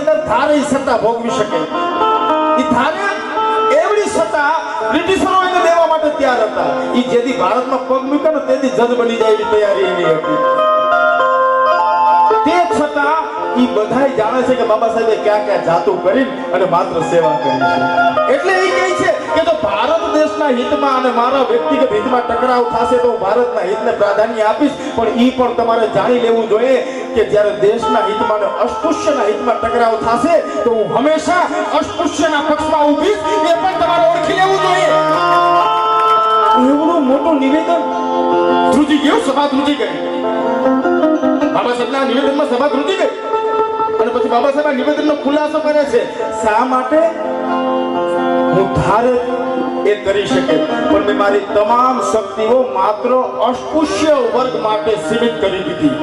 અંદર ધારે સત્તા ભોગવી શકે. ઈ ધારે એવડી સત્તા બ્રિટિશરો એને દેવા માટે તૈયાર હતા. ઈ જેથી ભારતમાં પગ મૂક્યો ને તેથી જજ બની જાય એવી તૈયારી એની હતી. તે છતાં ઈ બધાય જાણે છે કે બાબા સાહેબે ક્યાં ક્યાં જાતું કરી અને માત્ર સેવા કરી એટલે એ કહે છે કે જો ભારત દેશના હિતમાં અને મારા વ્યક્તિગત હિતમાં ટકરાવ થશે તો હું ભારતના હિતને પ્રાધાન્ય આપીશ, પણ ઈ પણ તમારે જાણી લેવું જોઈએ કે જ્યારે દેશના હિતમાં અને અસ્પૃશ્યના હિતમાં ટકરાવ થશે, તો હું હંમેશા અસ્પૃશ્યના પક્ષમાં ઊભીશ એ પણ તમારે ઓળખી લેવું જોઈએ. એવડું મોટું નિવેદન ધ્રુજી ગયું, સભા ધ્રુજી ગઈ. બાબા સાહેબના નિવેદનમાં સભા ધ્રુજી ગઈ. અને પછી બાબા સાહેબ નિવેદનનો ખુલાસો કરે છે. શા માટે? હું ધારે એ કરી શકે, પણ મેં મારી તમામ શક્તિઓ માત્ર અસ્પૃશ્ય વર્ગ માટે સીમિત કરી દીધી.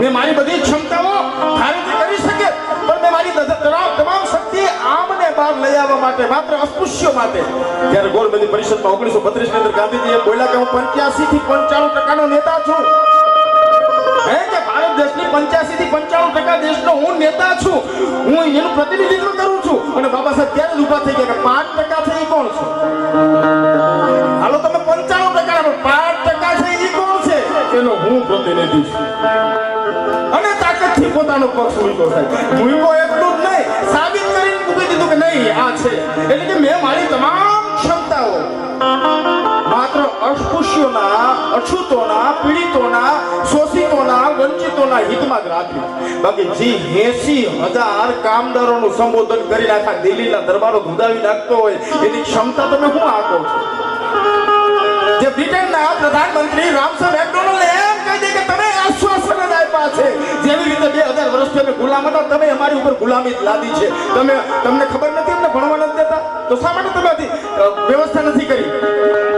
મેં મારી બધી ક્ષમતાઓ ધારેથી કરી શકે, પણ મેં મારી તમામ શક્તિ આમને બહાર લઈ આવવા માટે માત્ર અસ્પૃશ્યો માટે. જ્યારે ગોળબંધી પરિષદમાં ઓગણીસો બત્રીસની અંદર ગાંધીજીએ બોલ્યા કે હું પંચ્યાસી થી પંચાણું ટકાનો નેતા છું. હે કે ભારત દેશની 85 થી 95 ટકા દેશનો હું નેતા છું. હું એનું પ્રતિનિધિત્વ કરું છું. અને બાબા સાહેબ ત્યારે જ ઊભા થઈ ગયા કે 5 એનો હું પ્રતિનિધિ છું. અને તાકાતથી પોતાનો પક્ષ મૂક્યો સાહેબ મૂક્યો એટલું જ નહીં, સાબિત કરીને મૂકી દીધું કે નહીં, આ છે. એટલે કે મેં મારી તમામ ક્ષમતાઓ, માત્ર અસ્પૃશ્યોના, અછૂતોના, પીડિતોના, શોષિતોના, વંચિતોના હિતમાં જ રાખ્યું બાકી જે એસી હજાર કામદારોનું સંબોધન કરી નાખા દિલ્હીના દરબારો ધુંધાવી નાખતો હોય, એની ક્ષમતા તમે શું આપો છો? જે બ્રિટનના પ્રધાનમંત્રી રામસર ગુલામ હતા, તમે અમારી ઉપર ગુલામી લાદી છે. તમે, તમને ખબર નથી, અમને ભણવા નથી દેતા? તો શા માટે તમે વ્યવસ્થા નથી કરી?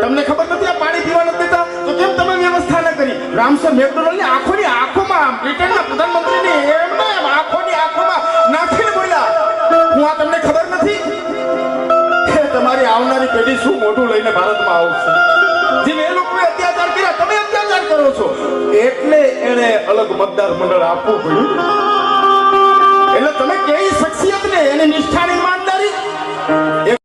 તમને ખબર નથી, આ પાણી પીવા નથી દેતા? તો કેમ તમે વ્યવસ્થા ન કરી? રામસરની આંખોની આંખોમાં બ્રિટનના પ્રધાનમંત્રીની એમને એમ, આંખોની આંખોમાં નાખીને બોલ્યા. હું આ તમને ખબર નથી? તમારી આવનારી પેઢી શું મોઢું લઈને ભારતમાં આવશે? જેમ લોકોએ અત્યાચાર કર્યા, તમે અત્યાચાર કરો છો? એટલે એને અલગ મતદાર મંડળ આપવું પડ્યું.